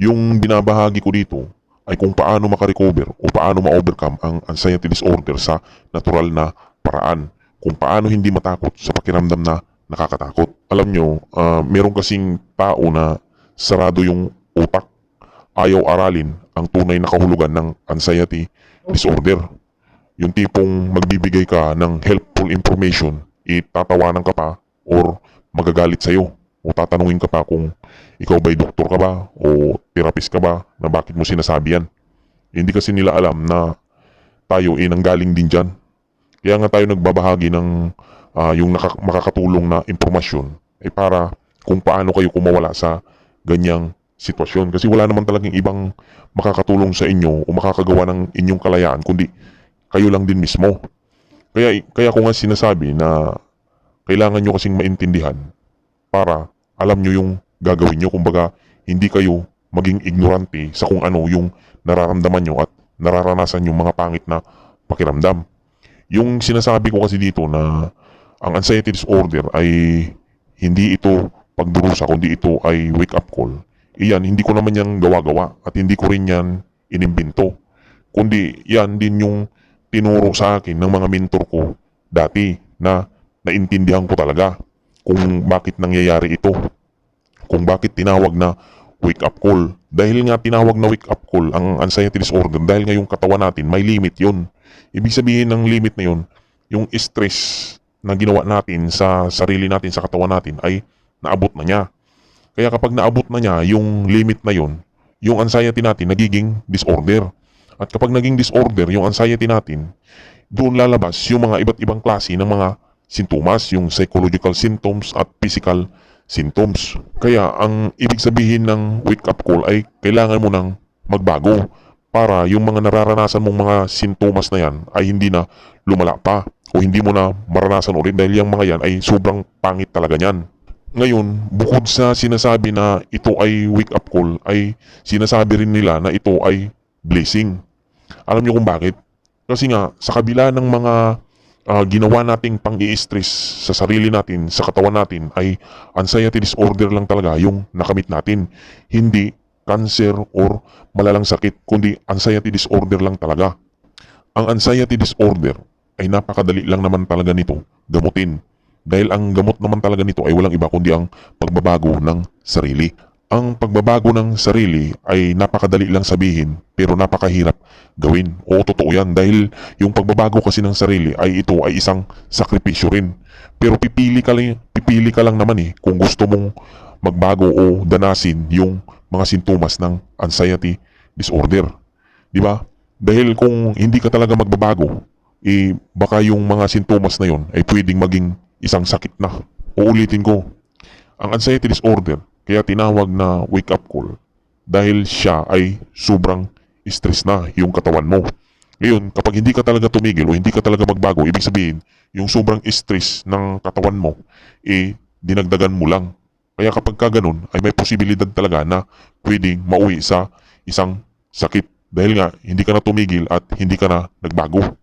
Yung binabahagi ko dito ay kung paano makarecover o paano ma-overcome ang anxiety disorder sa natural na paraan. Kung paano hindi matakot sa pakiramdam na nakakatakot. Alam nyo, ah, meron kasing tao na sarado yung utak. Ayaw aralin ang tunay na kahulugan ng anxiety disorder. Yung tipong magbibigay ka ng helpful information, itatawanan ka pa or magagalit sa'yo o tatanungin ka pa kung ikaw ba'y doktor ka ba o therapist ka ba na bakit mo sinasabi yan. Hindi kasi nila alam na tayo ay nanggaling din dyan. Kaya nga tayo nagbabahagi ng ah, yung naka- makakatulong na impormasyon ay para kung paano kayo kumawala sa ganyang sitwasyon. Kasi wala naman talagang ibang makakatulong sa inyo o makakagawa ng inyong kalayaan kundi kayo lang din mismo. Kaya, kaya ko nga sinasabi na kailangan nyo kasing maintindihan para alam nyo yung gagawin nyo. Kumbaga, hindi kayo maging ignorante sa kung ano yung nararamdaman nyo at nararanasan yung mga pangit na pakiramdam. Yung sinasabi ko kasi dito na ang anxiety disorder ay hindi ito pagdurusa kundi ito ay wake up call. Iyan, hindi ko naman yan gawa-gawa at hindi ko rin yan inimbento. Kundi yan din yung tinuro sa akin ng mga mentor ko dati na naintindihan ko talaga kung bakit nangyayari ito. Kung bakit tinawag na wake up call. Dahil nga tinawag na wake up call ang anxiety disorder dahil nga yung katawan natin may limit yun. Ibig sabihin ng limit na yun, yung stress na ginawa natin sa sarili natin, sa katawan natin ay naabot na niya. Kaya kapag naabot na niya yung limit na yun, yung anxiety natin nagiging disorder. At kapag naging disorder yung anxiety natin, doon lalabas yung mga iba't ibang klase ng mga sintomas, yung psychological symptoms at physical symptoms. Kaya ang ibig sabihin ng wake up call ay kailangan mo nang magbago para yung mga nararanasan mong mga sintomas na yan ay hindi na lumala pa o hindi mo na maranasan ulit dahil yung mga yan ay sobrang pangit talaga niyan. Ngayon, bukod sa sinasabi na ito ay wake up call, ay sinasabi rin nila na ito ay blessing. Alam niyo kung bakit? Kasi nga, sa kabila ng mga ah, ginawa nating pang stress sa sarili natin, sa katawan natin, ay anxiety disorder lang talaga yung nakamit natin. Hindi cancer or malalang sakit, kundi anxiety disorder lang talaga. Ang anxiety disorder ay napakadali lang naman talaga nito gamutin. Dahil ang gamot naman talaga nito ay walang iba kundi ang pagbabago ng sarili. Ang pagbabago ng sarili ay napakadali lang sabihin pero napakahirap gawin. Oo, totoo yan dahil yung pagbabago kasi ng sarili ay ito ay isang sakripisyo rin. Pero pipili ka lang, pipili ka lang naman eh kung gusto mong magbago o danasin yung mga sintomas ng anxiety disorder. Di ba? Dahil kung hindi ka talaga magbabago, eh baka yung mga sintomas na yon ay pwedeng maging isang sakit na. Uulitin ko, ang anxiety disorder, kaya tinawag na wake up call dahil siya ay sobrang stress na yung katawan mo. Ngayon, kapag hindi ka talaga tumigil o hindi ka talaga magbago, ibig sabihin, yung sobrang stress ng katawan mo, eh, dinagdagan mo lang. Kaya kapag ka ganun, ay may posibilidad talaga na pwedeng mauwi sa isang sakit. Dahil nga, hindi ka na tumigil at hindi ka na nagbago.